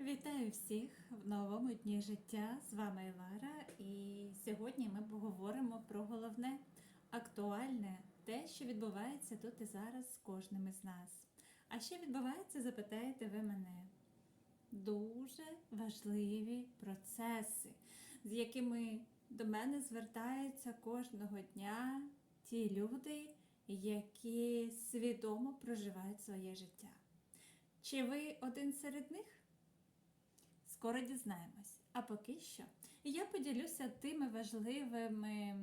Вітаю всіх в новому дні життя. З вами Лара, і сьогодні ми поговоримо про головне, актуальне, те, що відбувається тут і зараз з кожним із нас. А що відбувається, запитаєте ви мене? Дуже важливі процеси, з якими до мене звертаються кожного дня ті люди, які свідомо проживають своє життя. Чи ви один серед них? Скоро дізнаємось. А поки що я поділюся тими важливими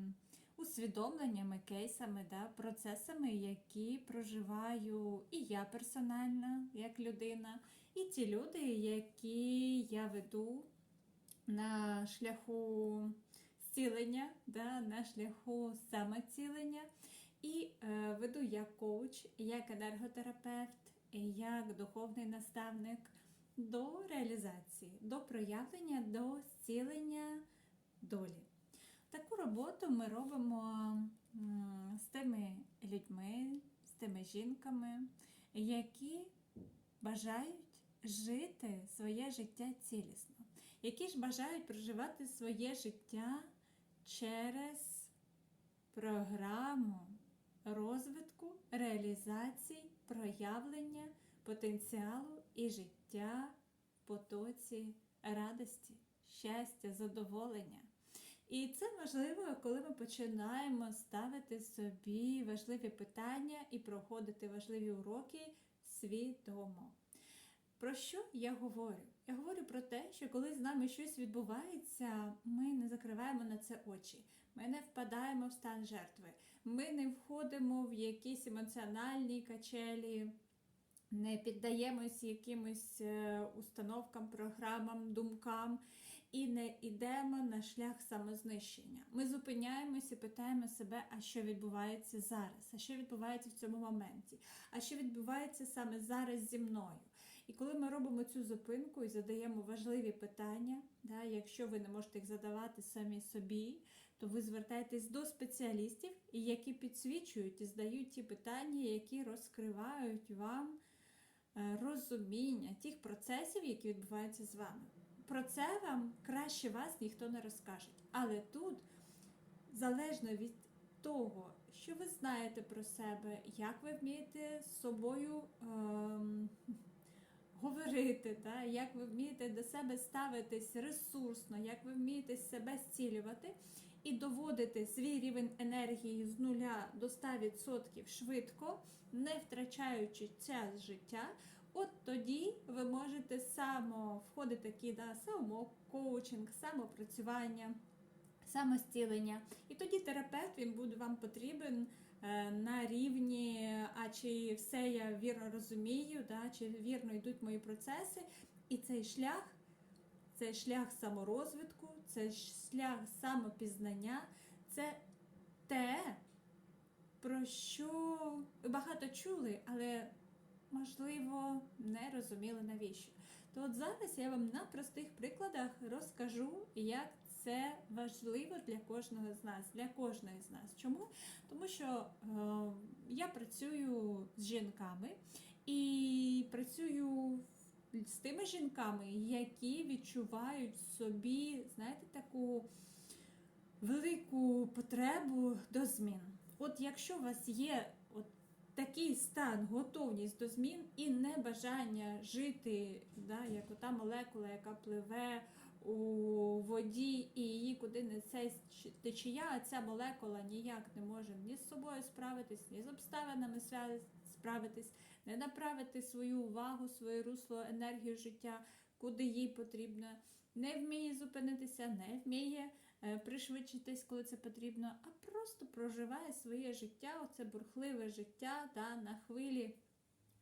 усвідомленнями, кейсами, да, процесами, які проживаю і я персонально, як людина, і ті люди, які я веду на шляху зцілення, да, на шляху самоцілення. І е, веду як коуч, як енерготерапевт, як духовний наставник до реалізації, до проявлення, до зцілення долі. Таку роботу ми робимо з тими людьми, з тими жінками, які бажають жити своє життя цілісно, які ж бажають проживати своє життя через програму розвитку, реалізації, проявлення потенціалу і життя в потоці радості, щастя, задоволення. І це важливо, коли ми починаємо ставити собі важливі питання і проходити важливі уроки свідомо. Про що я говорю? Я говорю про те, що коли з нами щось відбувається, ми не закриваємо на це очі, ми не впадаємо в стан жертви, ми не входимо в якісь емоціональні качелі, не піддаємось якимось е, установкам, програмам, думкам і не йдемо на шлях самознищення. Ми зупиняємося і питаємо себе, а що відбувається зараз, а що відбувається в цьому моменті, а що відбувається саме зараз зі мною. І коли ми робимо цю зупинку і задаємо важливі питання, да, якщо ви не можете їх задавати самі собі, то ви звертаєтесь до спеціалістів, які підсвічують і здають ті питання, які розкривають вам розуміння тих процесів, які відбуваються з вами. Про це вам краще вас ніхто не розкаже. Але тут, залежно від того, що ви знаєте про себе, як ви вмієте з собою ем, говорити, та, як ви вмієте до себе ставитись ресурсно, як ви вмієте себе зцілювати і доводити свій рівень енергії з нуля до 100% швидко, не втрачаючи час життя, от тоді ви можете само входити в такий да, самокоучинг, самопрацювання. Самостілення. І тоді терапевт він буде вам потрібен е, на рівні, а чи все я вірно розумію, да, чи вірно йдуть мої процеси. І цей шлях, це шлях саморозвитку, це шлях самопізнання, це те, про що ви багато чули, але, можливо, не розуміли навіщо. То от зараз я вам на простих прикладах розкажу, як це важливо для кожного з нас, для кожної з нас. Чому? Тому що е, я працюю з жінками і працюю з тими жінками, які відчувають в собі, знаєте, таку велику потребу до змін. От якщо у вас є от такий стан, готовність до змін і небажання жити, да, як ота молекула, яка пливе у воді і її куди несе течія, а ця молекула ніяк не може ні з собою справитись, ні з обставинами справитись, не направити свою увагу, своє русло, енергію життя, куди їй потрібно, не вміє зупинитися, не вміє е, пришвидшитись, коли це потрібно, а просто проживає своє життя, оце бурхливе життя да, на хвилі.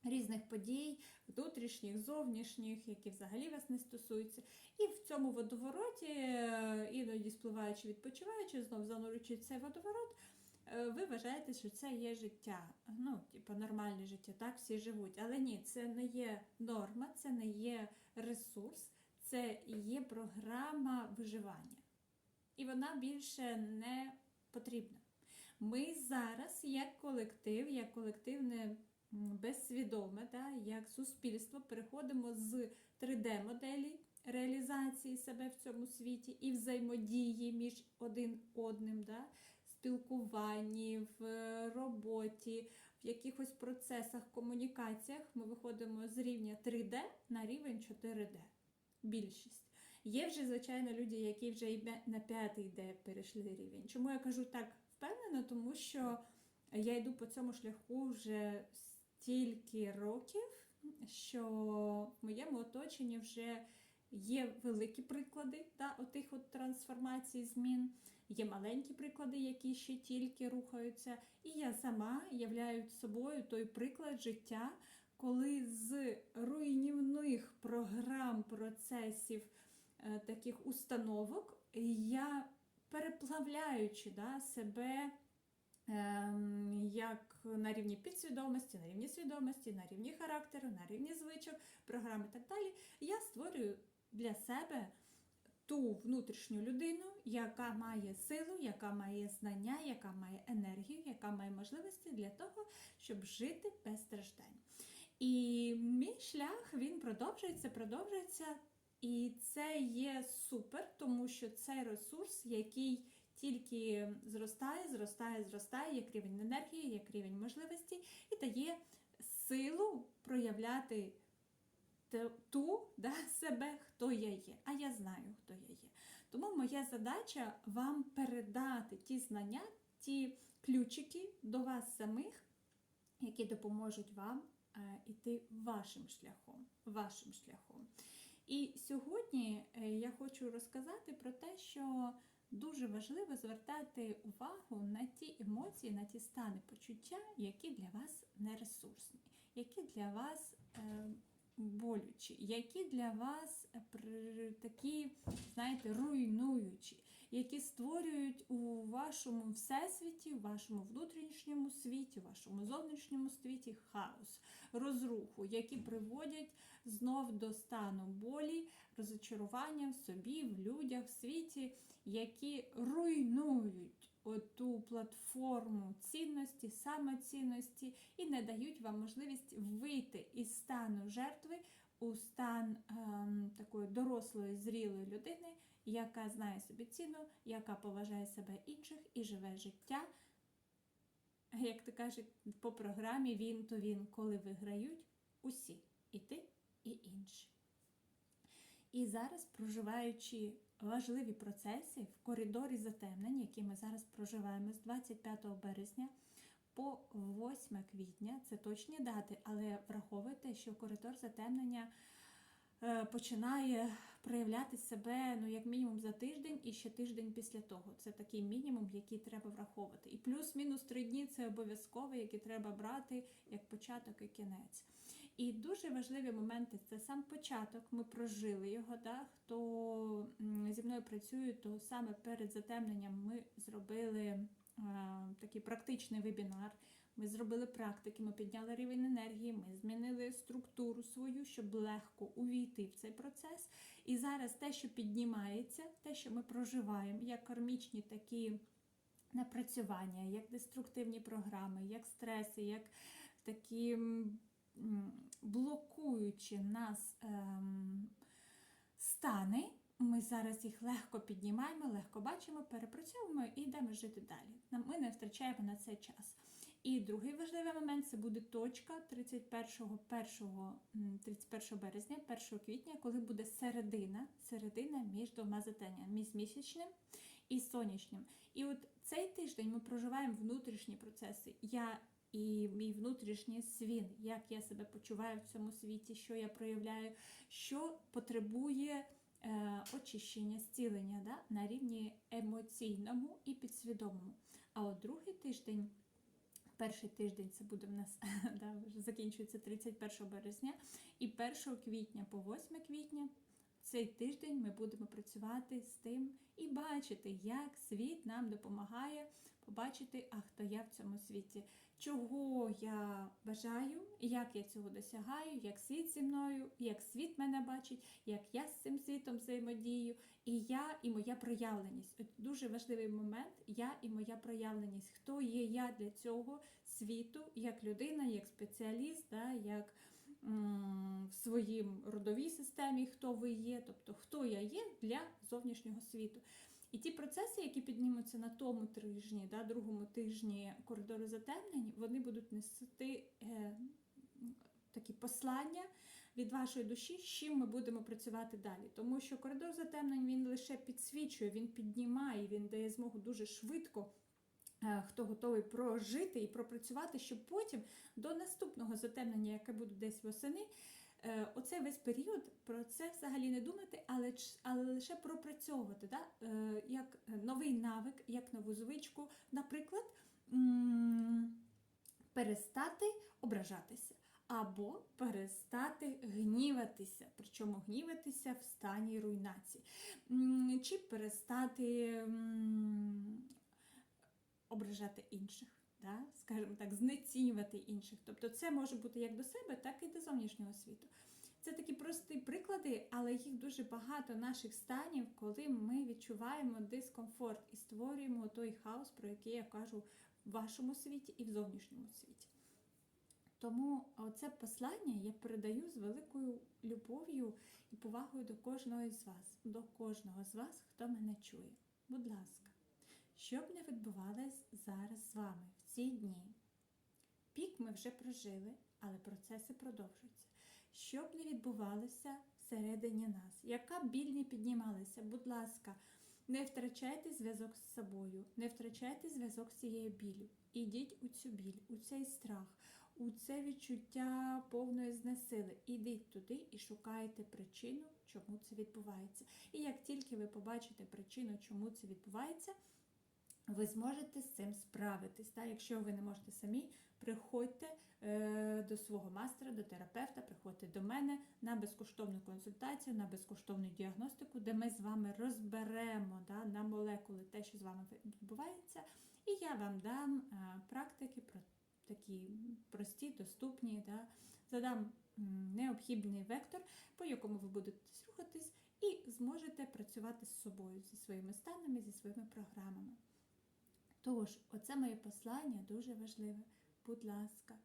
Різних подій, внутрішніх, зовнішніх, які взагалі вас не стосуються. І в цьому водовороті, е, іноді спливаючи, відпочиваючи, знов занурюючи цей водоворот, ви вважаєте, що це є життя. Ну, типу, нормальне життя, так всі живуть. Але ні, це не є норма, це не є ресурс, це є програма виживання. І вона більше не потрібна. Ми зараз, як колектив, як колективне безсвідоме, да, як суспільство переходимо з 3D-моделі реалізації себе в цьому світі і взаємодії між один одним, да, спілкуванні, в е, роботі, в якихось процесах, комунікаціях ми виходимо з рівня 3D на рівень 4D. Більшість. Є вже, звичайно, люди, які вже і на- на п'ятий D перейшли рівень. Чому я кажу так впевнено? Тому що я йду по цьому шляху вже стільки років, що в моєму оточенні вже є великі приклади та, отих от трансформацій, змін, є маленькі приклади, які ще тільки рухаються. І я сама являю собою той приклад життя, коли з руйнівних програм, процесів, е, таких установок я переплавляючи да, себе ем, як на рівні підсвідомості, на рівні свідомості, на рівні характеру, на рівні звичок, програм і так далі, я створюю для себе ту внутрішню людину, яка має силу, яка має знання, яка має енергію, яка має можливості для того, щоб жити без страждань. І мій шлях він продовжується, продовжується. І це є супер, тому що це ресурс, який тільки зростає, зростає, зростає, як рівень енергії, як рівень можливості, і дає силу проявляти ту да, себе, хто я є. А я знаю, хто я є. Тому моя задача вам передати ті знання, ті ключики до вас самих, які допоможуть вам е, іти вашим шляхом. Вашим шляхом. І сьогодні е, я хочу розказати про те, що дуже важливо звертати увагу на ті емоції, на ті стани почуття, які для вас нересурсні, які для вас е, болючі, які для вас е, такі, знаєте, руйнуючі, які створюють у вашому всесвіті, у вашому внутрішньому світі, у вашому зовнішньому світі хаос, розруху, які приводять знов до стану болі, розочарування в собі, в людях, в світі, які руйнують оту платформу цінності, самоцінності і не дають вам можливість вийти із стану жертви у стан ем, такої дорослої, зрілої людини, яка знає собі ціну, яка поважає себе інших і живе життя. Як ти кажеш, по програмі він то він, коли виграють усі, і ти, і інші. І зараз, проживаючи важливі процеси в коридорі затемнень, які ми зараз проживаємо з 25 березня по 8 квітня, це точні дати, але враховуйте, що коридор затемнення починає проявляти себе ну, як мінімум за тиждень і ще тиждень після того. Це такий мінімум, який треба враховувати. І плюс-мінус три дні це обов'язково, які треба брати як початок і кінець. І дуже важливі моменти це сам початок. Ми прожили його. Да? Хто зі мною працює, то саме перед затемненням ми зробили е, такий практичний вебінар. Ми зробили практики, ми підняли рівень енергії, ми змінили структуру свою, щоб легко увійти в цей процес. І зараз те, що піднімається, те, що ми проживаємо, як кармічні такі напрацювання, як деструктивні програми, як стреси, як такі блокуючі нас ем, стани. Ми зараз їх легко піднімаємо, легко бачимо, перепрацьовуємо і йдемо жити далі. Ми не втрачаємо на це час. І другий важливий момент це буде точка 31, 1, 31 березня, 1 квітня, коли буде середина, середина між двома затемненнями, між місячним і сонячним. І от цей тиждень ми проживаємо внутрішні процеси. Я і мій внутрішній свін, як я себе почуваю в цьому світі, що я проявляю, що потребує е, очищення, зцілення да, на рівні емоційному і підсвідомому. А от другий тиждень. Перший тиждень це буде в нас да, вже закінчується 31 березня, і 1 квітня по 8 квітня цей тиждень ми будемо працювати з тим і бачити, як світ нам допомагає побачити, а хто я в цьому світі, чого я бажаю, як я цього досягаю, як світ зі мною, як світ мене бачить, як я з цим світом взаємодію, і я і моя проявленість. От дуже важливий момент я і моя проявленість. Хто є я для цього світу, як людина, як спеціаліст, да, як в своїм родовій системі, хто ви є, тобто хто я є для зовнішнього світу. І ті процеси, які піднімуться на тому тижні, да, другому тижні коридору затемнень, вони будуть нести е, такі послання від вашої душі, з чим ми будемо працювати далі. Тому що коридор затемнень він лише підсвічує, він піднімає, він дає змогу дуже швидко. е, Хто готовий прожити і пропрацювати, щоб потім до наступного затемнення, яке буде десь восени, оцей весь період про це взагалі не думати, але, але лише пропрацьовувати, да? е, як новий навик, як нову звичку, наприклад, перестати ображатися. Або перестати гніватися, причому гніватися в стані руйнації, чи перестати ображати інших, да? скажімо так, знецінювати інших. Тобто це може бути як до себе, так і до зовнішнього світу. Це такі прості приклади, але їх дуже багато наших станів, коли ми відчуваємо дискомфорт і створюємо той хаос, про який я кажу в вашому світі і в зовнішньому світі. Тому це послання я передаю з великою любов'ю і повагою до кожного з вас, до кожного з вас, хто мене чує. Будь ласка, що б не відбувалось зараз з вами ці дні. Пік ми вже прожили, але процеси продовжуються. Що б не відбувалося всередині нас, яка б біль не піднімалася, будь ласка, не втрачайте зв'язок з собою, не втрачайте зв'язок з цією біллю. Ідіть у цю біль, у цей страх, у це відчуття повної знесили. Ідіть туди і шукайте причину, чому це відбувається. І як тільки ви побачите причину, чому це відбувається, ви зможете з цим справитись. Та? Якщо ви не можете самі, приходьте е, до свого мастера, до терапевта, приходьте до мене на безкоштовну консультацію, на безкоштовну діагностику, де ми з вами розберемо да, на молекули те, що з вами відбувається, і я вам дам е, практики про такі прості, доступні, да, задам необхідний вектор, по якому ви будете рухатись, і зможете працювати з собою, зі своїми станами, зі своїми програмами. Тож, оце моє послання дуже важливе. Будь ласка,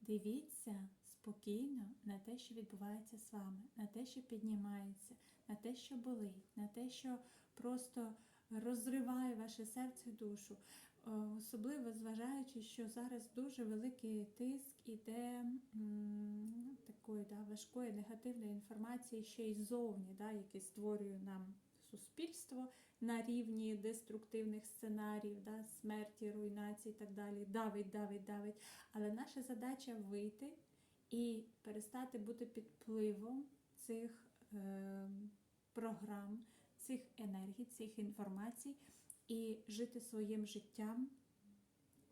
дивіться спокійно на те, що відбувається з вами, на те, що піднімається, на те, що болить, на те, що просто розриває ваше серце і душу. Е, Особливо зважаючи, що зараз дуже великий тиск іде такої да, важкої негативної інформації ще й ззовні, да, який створює нам суспільство на рівні деструктивних сценаріїв, да, смерті, руйнації і так далі. Давить, давить, давить. Але наша задача вийти і перестати бути під впливом цих е, програм, цих енергій, цих інформацій і жити своїм життям,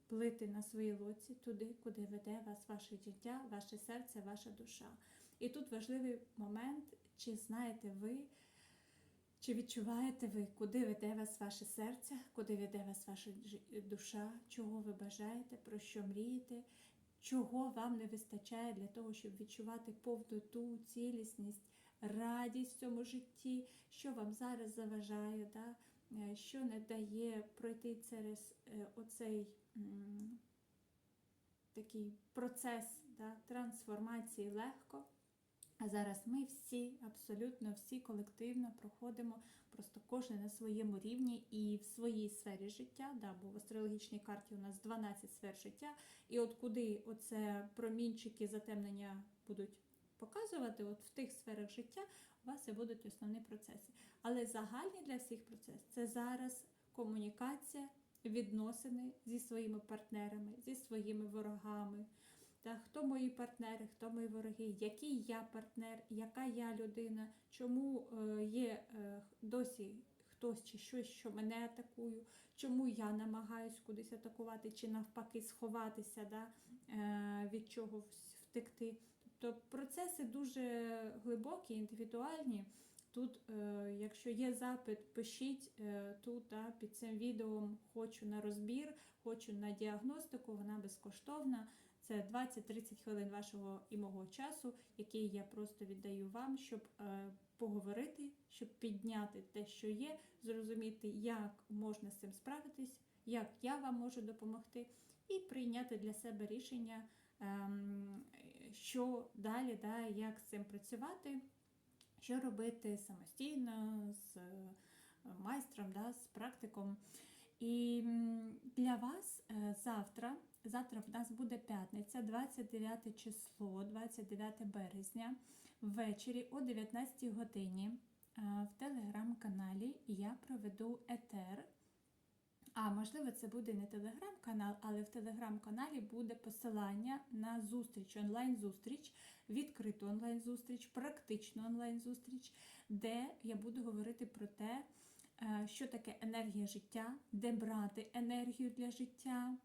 плити на своїй лоці туди, куди веде вас ваше життя, ваше серце, ваша душа. І тут важливий момент, чи знаєте ви, чи відчуваєте ви, куди веде вас ваше серце, куди веде вас ваша душа, чого ви бажаєте, про що мрієте, чого вам не вистачає для того, щоб відчувати повноту, цілісність, радість в цьому житті, що вам зараз заважає, да? е, що не дає пройти через е, оцей такий процес да, трансформації легко. А зараз ми всі, абсолютно всі колективно проходимо просто кожен на своєму рівні і в своїй сфері життя, да, бо в астрологічній карті у нас 12 сфер життя, і от куди оце промінчики затемнення будуть показувати, от в тих сферах життя у вас і будуть основні процеси. Але загальний для всіх процес це зараз комунікація, відносини зі своїми партнерами, зі своїми ворогами. Та хто мої партнери, хто мої вороги, який я партнер, яка я людина, чому е, є е, досі хтось чи щось, що мене атакує, чому я намагаюсь кудись атакувати, чи навпаки сховатися, да, е, від чого втекти. Тобто процеси дуже глибокі, індивідуальні. Тут, якщо є запит, пишіть тут під цим відео хочу на розбір, хочу на діагностику, вона безкоштовна. Це 20-30 хвилин вашого і мого часу, який я просто віддаю вам, щоб е, поговорити, щоб підняти те, що є, зрозуміти, як можна з цим справитись, як я вам можу допомогти, і прийняти для себе рішення, ем, що далі, да, як з цим працювати, що робити самостійно з е, майстром, да, з практиком. І для вас е, завтра, завтра в нас буде п'ятниця, 29 число, 29 березня, ввечері о 19 годині е, в телеграм-каналі я проведу етер. А можливо, це буде не телеграм-канал, але в телеграм-каналі буде посилання на зустріч, онлайн-зустріч, відкриту онлайн-зустріч, практичну онлайн-зустріч, де я буду говорити про те, е, що таке енергія життя, де брати енергію для життя,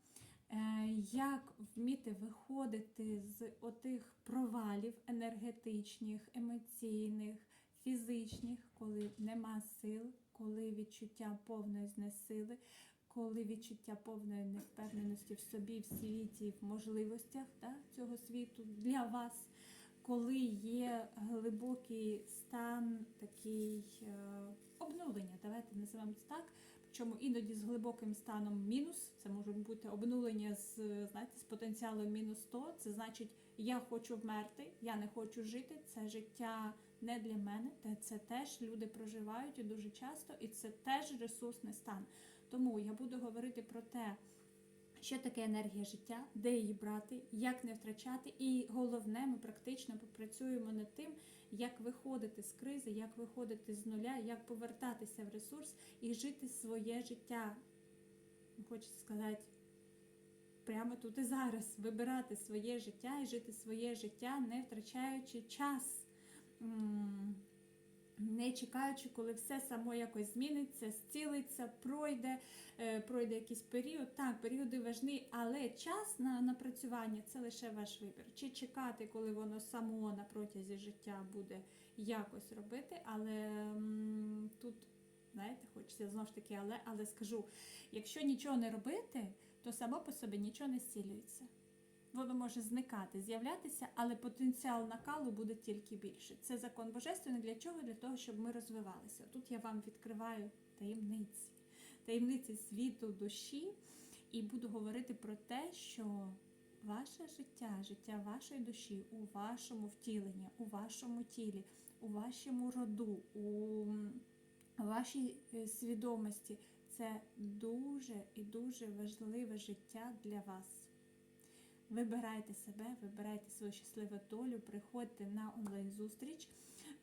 як вміти виходити з отих провалів енергетичних, емоційних, фізичних, коли нема сил, коли відчуття повної знесили, коли відчуття повної невпевненості в собі, в світі, в можливостях да, цього світу для вас, коли є глибокий стан такий е, обнулення, давайте називаємо це так. Причому іноді з глибоким станом мінус, це може бути обнулення з, знаєте, з потенціалом мінус 100, це значить, я хочу вмерти, я не хочу жити, це життя не для мене, та це теж люди проживають дуже часто, і це теж ресурсний стан. Тому я буду говорити про те, що таке енергія життя, де її брати, як не втрачати. І головне, ми практично попрацюємо над тим, як виходити з кризи, як виходити з нуля, як повертатися в ресурс і жити своє життя. Хочеться сказати, прямо тут і зараз вибирати своє життя і жити своє життя, не втрачаючи час. Не чекаючи, коли все само якось зміниться, зцілиться, пройде, е, пройде якийсь період. Так, періоди важні, але час на напрацювання це лише ваш вибір. Чи чекати, коли воно само на протязі життя буде якось робити, але тут, знаєте, хочеться знову ж таки, але, але скажу, якщо нічого не робити, то само по собі нічого не зцілюється. Воно може зникати, з'являтися, але потенціал накалу буде тільки більше. Це закон божественний для чого? Для того, щоб ми розвивалися. Тут я вам відкриваю таємниці, таємниці світу душі, і буду говорити про те, що ваше життя, життя вашої душі у вашому втіленні, у вашому тілі, у вашому роду, у вашій е, свідомості це дуже і дуже важливе життя для вас. Вибирайте себе, вибирайте свою щасливу долю, приходьте на онлайн-зустріч.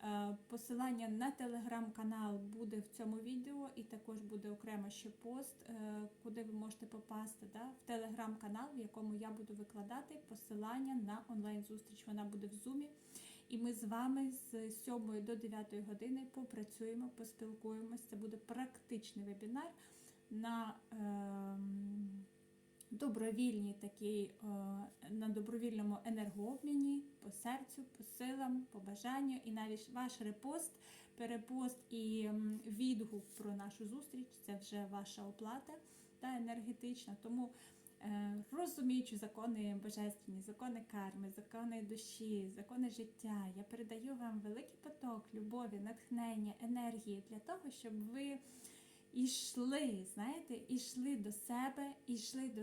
Е, Посилання на телеграм-канал буде в цьому відео, і також буде окремо ще пост, е, куди ви можете попасти да? в телеграм-канал, в якому я буду викладати посилання на онлайн-зустріч. Вона буде в зумі. І ми з вами з 7 до 9 години попрацюємо, поспілкуємось. Це буде практичний вебінар на. ем, добровільній такій, е, на добровільному енергообміні по серцю, по силам, по бажанню, і навіть ваш репост, перепост і відгук про нашу зустріч це вже ваша оплата та енергетична. Тому е, розуміючи закони божественні, закони карми, закони душі, закони життя, я передаю вам великий поток любові, натхнення, енергії для того, щоб ви ішли, знаєте, ішли до себе, ішли до,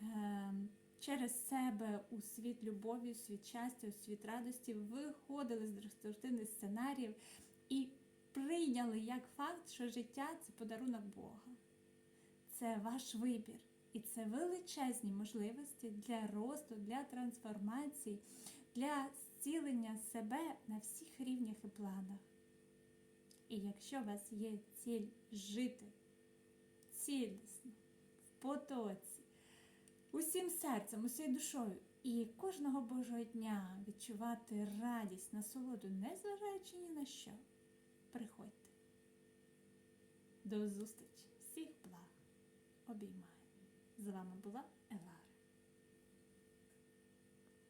е, через себе у світ любові, у світ щастя, у світ радості, виходили з деструктивних сценаріїв і прийняли як факт, що життя це подарунок Бога. Це ваш вибір. І це величезні можливості для росту, для трансформації, для зцілення себе на всіх рівнях і планах. І якщо у вас є ціль жити цілісно, в потоці, усім серцем, усією душою і кожного Божого дня відчувати радість, насолоду, незважаючи ні на що, приходьте. До зустрічі! Всіх благ! Обіймаю! З вами була.